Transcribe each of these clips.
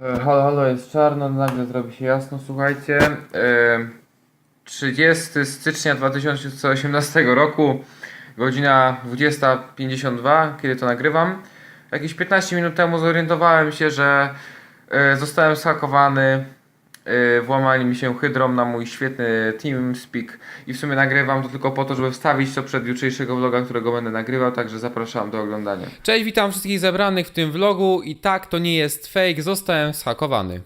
E, Halo, halo, jest czarno, nagle zrobi się jasno, słuchajcie. E, 30 stycznia 2018 roku, godzina 20.52, kiedy to nagrywam. Jakieś 15 minut temu zorientowałem się, że e, zostałem zhakowany. E, włamali mi się hydrom na mój świetny TeamSpeak i w sumie nagrywam to tylko po to, żeby wstawić to przed jutrzejszego vloga, którego będę nagrywał, także zapraszam do oglądania. Cześć, witam wszystkich zebranych w tym vlogu i tak, to nie jest fake, zostałem zhakowany.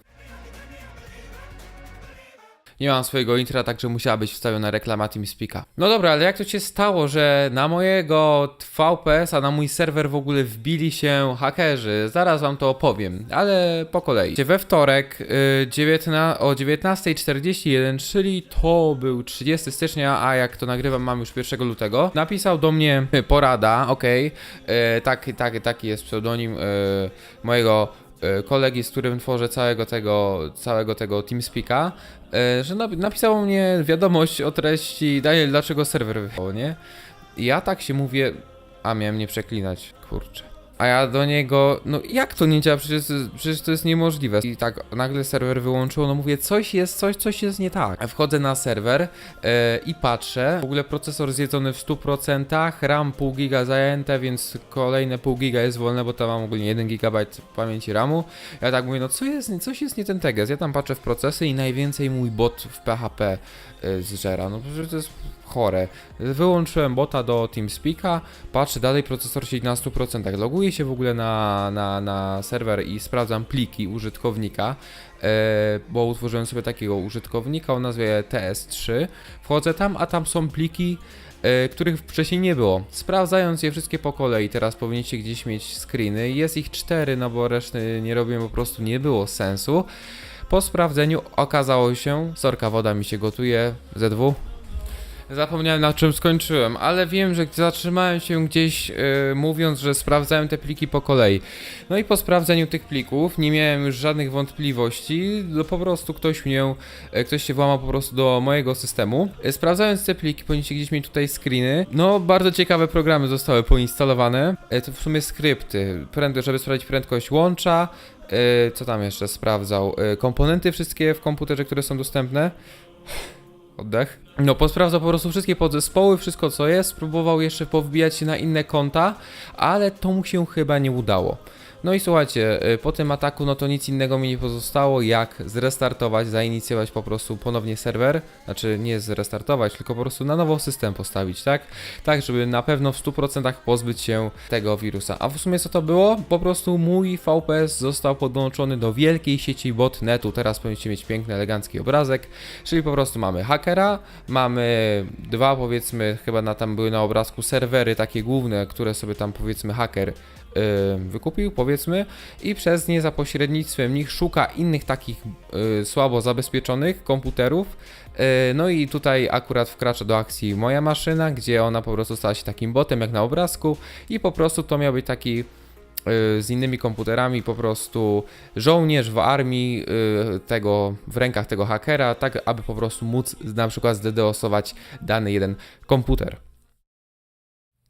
Nie mam swojego intra, także musiała być wstawiona reklama TeamSpeaka. No dobra, ale jak to się stało, że na mojego VPS, a na mój serwer w ogóle wbili się hakerzy? Zaraz wam to opowiem, ale po kolei. We wtorek y, 19, o 19.41, czyli to był 30 stycznia, a jak to nagrywam mam już 1 lutego, napisał do mnie porada, okej, y, tak, tak, taki jest pseudonim y, mojego kolegi, z którym tworzę całego tego, całego tego TeamSpeaka, y, że nap- napisał mnie wiadomość o treści, Daniel, dlaczego serwer wychał, nie? Ja tak się mówię, a miałem nie przeklinać, kurczę. A ja do niego, no jak to nie działa? Przecież, przecież to jest niemożliwe. I tak nagle serwer wyłączyło, no mówię, coś jest, coś, coś jest nie tak. Wchodzę na serwer e, i patrzę, w ogóle procesor zjedzony w 100%, RAM pół giga zajęte, więc kolejne pół giga jest wolne, bo tam mam ogólnie 1 GB pamięci RAMu. Ja tak mówię, no co jest, coś jest nie ten teges. Ja tam patrzę w procesy i najwięcej mój bot w PHP y, zżera. No przecież to jest chore. Wyłączyłem bota do TeamSpeaka, patrzę dalej, procesor siedzi na 100%. Loguję się w ogóle na, na, na serwer i sprawdzam pliki użytkownika, e, bo utworzyłem sobie takiego użytkownika o nazwie TS3. Wchodzę tam, a tam są pliki, e, których wcześniej nie było. Sprawdzając je wszystkie po kolei, teraz powinniście gdzieś mieć screeny. Jest ich cztery, no bo reszty nie robiłem, po prostu nie było sensu. Po sprawdzeniu okazało się, sorka woda mi się gotuje, ZW. Zapomniałem na czym skończyłem, ale wiem, że zatrzymałem się gdzieś yy, mówiąc, że sprawdzałem te pliki po kolei. No i po sprawdzeniu tych plików nie miałem już żadnych wątpliwości, no po prostu ktoś mnie, yy, ktoś się włamał po prostu do mojego systemu. Yy, sprawdzając te pliki, powinniście gdzieś mieć tutaj screeny. No bardzo ciekawe programy zostały poinstalowane. Yy, to w sumie skrypty, pręd- żeby sprawdzić prędkość łącza, co tam jeszcze sprawdzał, komponenty wszystkie w komputerze, które są dostępne. Oddech. No, posprawdzał po prostu wszystkie podzespoły, wszystko co jest, spróbował jeszcze powbijać się na inne konta, ale to mu się chyba nie udało. No i słuchajcie, y, po tym ataku no to nic innego mi nie pozostało jak zrestartować, zainicjować po prostu ponownie serwer, znaczy nie zrestartować, tylko po prostu na nowo system postawić, tak? Tak, żeby na pewno w 100% pozbyć się tego wirusa. A w sumie co to było? Po prostu mój VPS został podłączony do wielkiej sieci botnetu. Teraz powinniście mieć piękny, elegancki obrazek, czyli po prostu mamy hakera, mamy dwa powiedzmy, chyba na tam były na obrazku serwery takie główne, które sobie tam powiedzmy haker wykupił, powiedzmy, i przez nie za pośrednictwem nich szuka innych takich y, słabo zabezpieczonych komputerów. Y, No i tutaj akurat wkracza do akcji moja maszyna, gdzie ona po prostu stała się takim botem jak na obrazku i po prostu to miał być taki y, z innymi komputerami po prostu żołnierz w armii y, tego, w rękach tego hakera, tak aby po prostu móc na przykład zdedosować dany jeden komputer.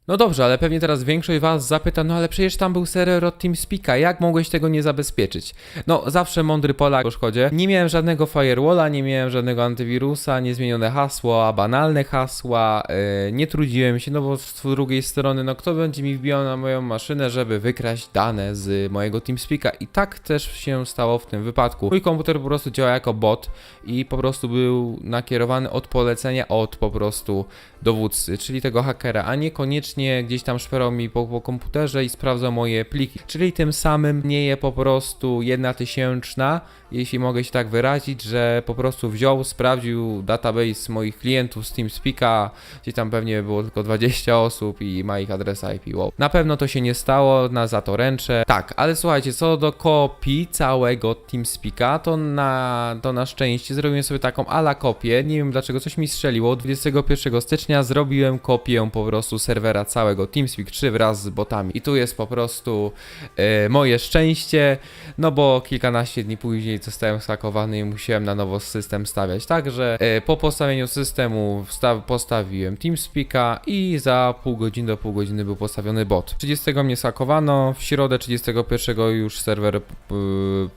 No dobrze, ale pewnie teraz większość was zapyta, no ale przecież tam był serwer od TeamSpeaka, jak mogłeś tego nie zabezpieczyć? No, zawsze mądry Polak o szkodzie. Nie miałem żadnego firewalla, nie miałem żadnego antywirusa, niezmienione hasła, banalne hasła, yy, nie trudziłem się, no bo z drugiej strony, no kto będzie mi wbijał na moją maszynę, żeby wykraść dane z mojego TeamSpeaka i tak też się stało w tym wypadku. Mój komputer po prostu działa jako bot i po prostu był nakierowany od polecenia od po prostu dowódcy, czyli tego hakera, a niekoniecznie gdzieś tam szperał mi po, po komputerze i sprawdzał moje pliki. Czyli tym samym nie je po prostu jedna tysięczna, jeśli mogę się tak wyrazić, że po prostu wziął, sprawdził database moich klientów z TeamSpeaka, gdzie tam pewnie było tylko 20 osób i ma ich adres IP. Wow. Na pewno to się nie stało, na za to ręczę. Tak, ale słuchajcie, co do kopii całego TeamSpeaka, to na, to na szczęście zrobiłem sobie taką ala kopię. Nie wiem dlaczego coś mi strzeliło. 21 stycznia zrobiłem kopię po prostu serwera całego TeamSpeak 3 wraz z botami. I tu jest po prostu e, moje szczęście, no bo kilkanaście dni później zostałem skakowany i musiałem na nowo system stawiać. Także e, po postawieniu systemu postawiłem TeamSpeaka i za pół godziny do pół godziny był postawiony bot. 30 mnie skakowano, w środę 31 już serwer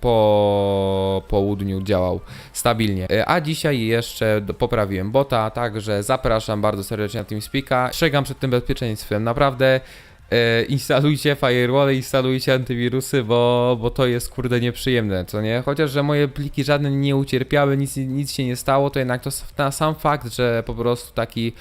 po południu działał stabilnie. E, A dzisiaj jeszcze poprawiłem bota, także zapraszam bardzo serdecznie na TeamSpeaka. Strzegam przed tym bezpieczeństwem, naprawdę. E, instalujcie firewall, instalujcie antywirusy, bo, bo to jest kurde nieprzyjemne, co nie? Chociaż, że moje pliki żadne nie ucierpiały, nic, nic się nie stało, to jednak to na sam fakt, że po prostu taki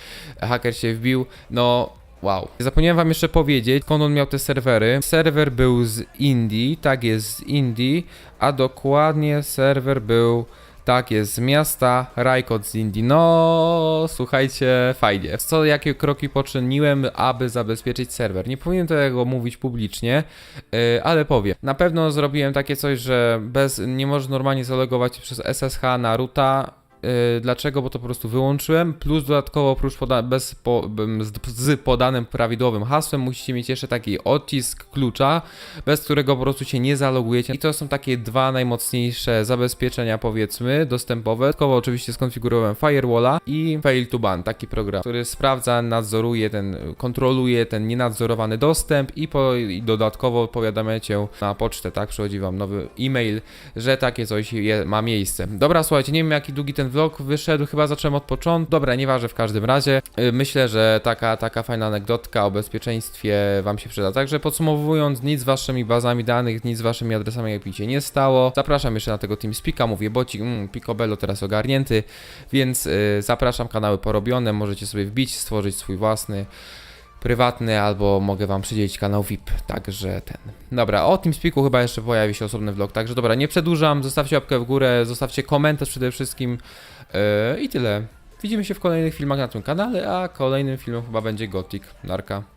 haker się wbił, no wow. Zapomniałem wam jeszcze powiedzieć, skąd on miał te serwery. Serwer był z Indii, tak jest, z Indii, a dokładnie serwer był tak jest, z miasta Rajkot z Indii. No, słuchajcie, fajnie. Co, jakie kroki poczyniłem, aby zabezpieczyć serwer? Nie powinienem tego mówić publicznie, yy, ale powiem. Na pewno zrobiłem takie coś, że bez, nie możesz normalnie zalogować przez SSH na roota. Yy, dlaczego? Bo to po prostu wyłączyłem. Plus dodatkowo, oprócz poda- bez po, z, podanym prawidłowym hasłem, musicie mieć jeszcze taki odcisk klucza, bez którego po prostu się nie zalogujecie. I to są takie dwa najmocniejsze zabezpieczenia, powiedzmy, dostępowe. Dodatkowo oczywiście skonfigurowałem Firewalla i Fail to Ban, taki program, który sprawdza, nadzoruje ten, kontroluje ten nienadzorowany dostęp i, po, i dodatkowo powiadamiacie na pocztę, tak? Przychodzi wam nowy e-mail, że takie coś je, ma miejsce. Dobra, słuchajcie, nie wiem jaki długi ten vlog wyszedł, chyba zacząłem od początku. Dobra, nieważne w każdym razie. Y, Myślę, że taka, taka fajna anegdotka o bezpieczeństwie wam się przyda. Także podsumowując, nic z waszymi bazami danych, nic z waszymi adresami IP się nie stało. Zapraszam jeszcze na tego TeamSpeaka, mówię bocik, mm, Picobello teraz ogarnięty, więc y, zapraszam, kanały porobione, możecie sobie wbić, stworzyć swój własny prywatny, albo mogę wam przydzielić kanał VIP, także ten. Dobra, o TeamSpeaku chyba jeszcze pojawi się osobny vlog, także dobra, nie przedłużam, zostawcie łapkę w górę, zostawcie komentarz przede wszystkim yy, i tyle. Widzimy się w kolejnych filmach na tym kanale, a kolejnym filmem chyba będzie Gothic. Narka.